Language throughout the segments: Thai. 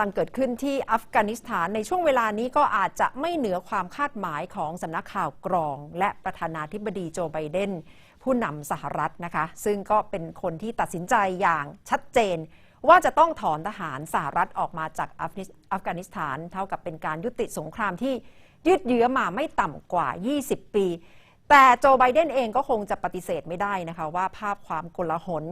ลังเกิดขึ้นที่อัฟกานิสถานในช่วงเวลานี้ก็อาจจะไม่เหนือความคาดหมายของสำนักข่าวกรอง และประธานาธิบดีโจไบเดน ผู้นำสหรัฐนะคะ ซึ่งก็เป็นคนที่ตัดสินใจอย่างชัดเจน ว่าจะต้องถอนทหารสหรัฐออกมาจากอัฟกานิสถาน เท่ากับเป็นการยุติสงครามที่ยืดเยื้อมาไม่ต่ำกว่า 20 ปี แต่โจไบเดนเองก็คงจะปฏิเสธไม่ได้นะคะว่าภาพความกลาหล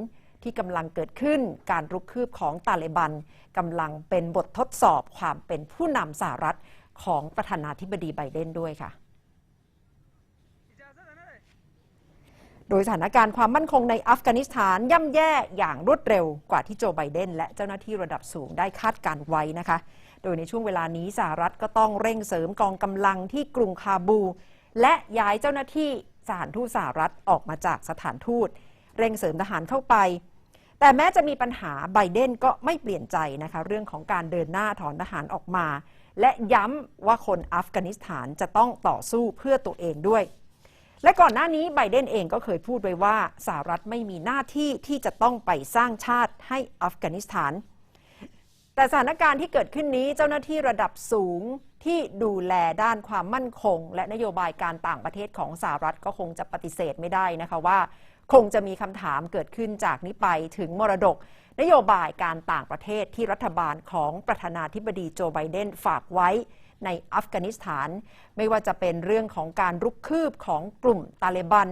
ที่กำลังเกิดขึ้นการรุกคืบของตาเลบันกำลังเป็นบททดสอบความเป็นผู้นำสหรัฐของประธานาธิบดีไบเดนด้วยค่ะ โดยสถานการณ์ความมั่นคงในอัฟกานิสถานย่ำแย่อย่างรวดเร็วกว่าที่โจไบเดนและเจ้าหน้าที่ระดับสูงได้คาดการไว้นะคะ โดยในช่วงเวลานี้สหรัฐก็ต้องเร่งเสริมกองกำลังที่กรุงคาบู และย้ายเจ้าหน้าที่สถานทูตสหรัฐออกมาจากสถานทูต เร่งเสริมทหารเข้าไป แต่แม้จะมีปัญหาไบเดนก็ไม่เปลี่ยนใจนะคะ เรื่องของการเดินหน้าถอนทหารออกมา และย้ำว่าคนอัฟกานิสถานจะต้องต่อสู้เพื่อตัวเองด้วย และก่อนหน้านี้ไบเดนเองก็เคยพูดไว้ว่าสหรัฐไม่มีหน้าที่ที่จะต้องไปสร้างชาติให้อัฟกานิสถาน แต่สถานการณ์ที่เกิดขึ้นนี้เจ้าหน้าที่ระดับสูงที่ดูแลด้านความมั่นคง และนโยบายการต่างประเทศของสหรัฐก็คงจะปฏิเสธไม่ได้นะคะว่า คงจะมีคำถามเกิดขึ้นจากนี้ไปถึงมรดก นโยบายการต่างประเทศที่รัฐบาลของประธานาธิบดีโจไบเดนฝากไว้ในอัฟกานิสถาน ไม่ว่าจะเป็นเรื่องของการรุกคืบของกลุ่มตาเลบัน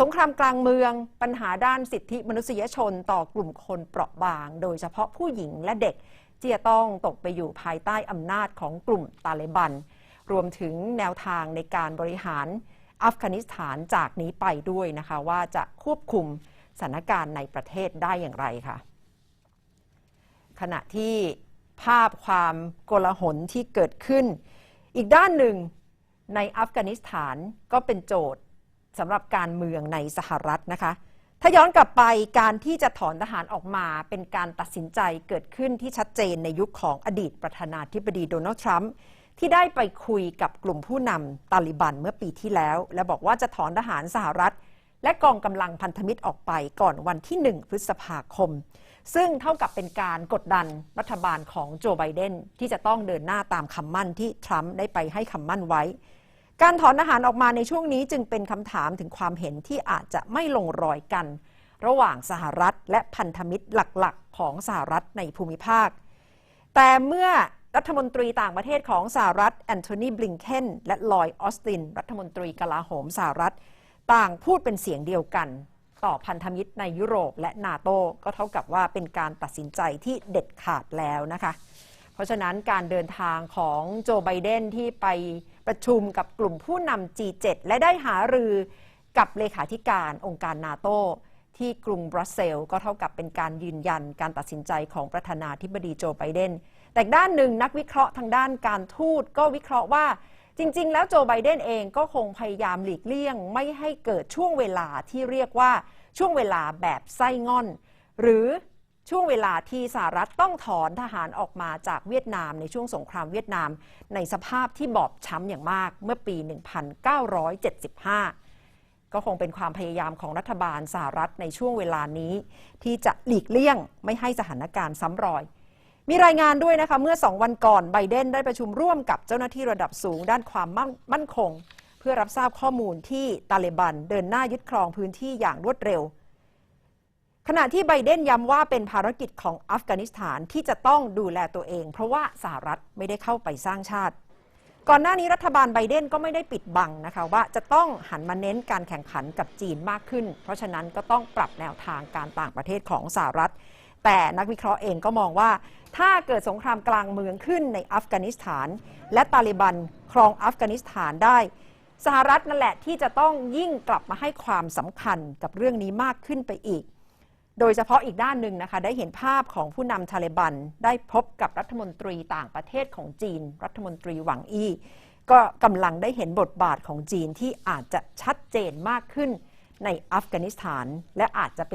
สงครามกลางเมือง ปัญหาด้านสิทธิมนุษยชนต่อกลุ่มคนเปราะบาง โดยเฉพาะผู้หญิงและเด็กที่จะต้องตกไปอยู่ภายใต้อำนาจของกลุ่มตาเลบัน รวมถึงแนวทางในการบริหาร อัฟกานิสถานจากนี้ไปด้วยนะคะ ว่าจะควบคุมสถานการณ์ในประเทศได้อย่างไรค่ะ ขณะที่ภาพความโกลาหลที่เกิดขึ้น อีกด้านหนึ่งในอัฟกานิสถานก็เป็นโจทย์สำหรับการเมืองในสหรัฐนะคะ ถ้าย้อนกลับไปการที่จะถอนทหารออกมาเป็นการตัดสินใจเกิดขึ้นที่ชัดเจนในยุคของอดีตประธานาธิบดีโดนัลด์ทรัมป์ ที่ได้ไปคุยกับกลุ่มผู้นำตาลิบันเมื่อปีที่แล้ว และบอกว่าจะถอนทหารสหรัฐ และกองกำลังพันธมิตรออกไปก่อนวันที่ 1 พฤษภาคม ซึ่งเท่ากับเป็นการกดดันรัฐบาลของโจไบเดนที่จะต้องเดินหน้าตามคำมั่นที่ทรัมป์ได้ไปให้คำมั่นไว้ การถอนทหารออกมาในช่วงนี้จึงเป็นคำถามถึงความเห็นที่อาจจะไม่ลงรอยกัน ระหว่างสหรัฐและพันธมิตรหลักๆ ของสหรัฐในภูมิภาค แต่เมื่อ รัฐมนตรีต่างประเทศของสหรัฐแอนโทนีบลิงเคนและลอยออสติน รัฐมนตรีกลาโหมสหรัฐ ต่างพูดเป็นเสียงเดียวกัน ต่อพันธมิตรในยุโรปและนาโตก็เท่ากับว่าเป็นการตัดสินใจที่เด็ดขาดแล้วนะคะ เพราะฉะนั้นการเดินทางของโจไบเดนที่ไปประชุมกับกลุ่มผู้นำ G7 และได้หารือกับเลขาธิการองค์การนาโตที่กรุงบรัสเซลก็เท่ากับเป็นการยืนยันการตัดสินใจของประธานาธิบดีโจไบเดน แต่ด้านหนึ่งนักวิเคราะห์ทางด้านการทูตก็วิเคราะห์ว่าจริง ๆ แล้วโจไบเดนเองก็คงพยายามหลีกเลี่ยง ไม่ให้เกิดช่วงเวลาที่เรียกว่าช่วงเวลาแบบไส้งอน หรือช่วงเวลาที่สหรัฐต้องถอนทหารออกมาจากเวียดนามในช่วงสงครามเวียดนาม ในสภาพที่บอบช้ำอย่างมากเมื่อปี 1975 ก็คงเป็นความพยายามของรัฐบาลสหรัฐในช่วงเวลานี้ ที่จะหลีกเลี่ยงไม่ให้สถานการณ์ซ้ำรอย มีรายงานด้วยนะคะเมื่อ 2 วันก่อนไบเดนได้ประชุมร่วมกับเจ้าหน้าที่ระดับสูงด้านความมั่นคง เพื่อรับทราบข้อมูลที่ตาเลบันเดินหน้ายึดครองพื้นที่อย่างรวดเร็ว ขณะที่ไบเดนย้ำว่าเป็นภารกิจของอัฟกานิสถานที่จะต้องดูแลตัวเอง เพราะว่าสหรัฐไม่ได้เข้าไปสร้างชาติ ก่อนหน้านี้รัฐบาลไบเดนก็ไม่ได้ปิดบังนะคะว่าจะต้องหันมาเน้นการแข่งขันกับจีนมากขึ้น เพราะฉะนั้นก็ต้องปรับแนวทางการต่างประเทศของสหรัฐ แต่นักวิเคราะห์เองก็มองว่า ถ้าเกิดสงครามกลางเมืองขึ้นในอัฟกานิสถาน และตาลิบันครองอัฟกานิสถานได้ สหรัฐนั่นแหละที่จะต้องยิ่งกลับมาให้ความสำคัญกับเรื่องนี้มากขึ้นไปอีก โดยเฉพาะอีกด้านหนึ่งนะคะ ได้เห็นภาพของผู้นำทาเลบันได้พบกับรัฐมนตรีต่างประเทศของจีน รัฐมนตรีหวังอี้ก็กำลังได้เห็นบทบาทของจีนที่อาจจะชัดเจนมากขึ้นในอัฟกานิสถาน และอาจจะเป็น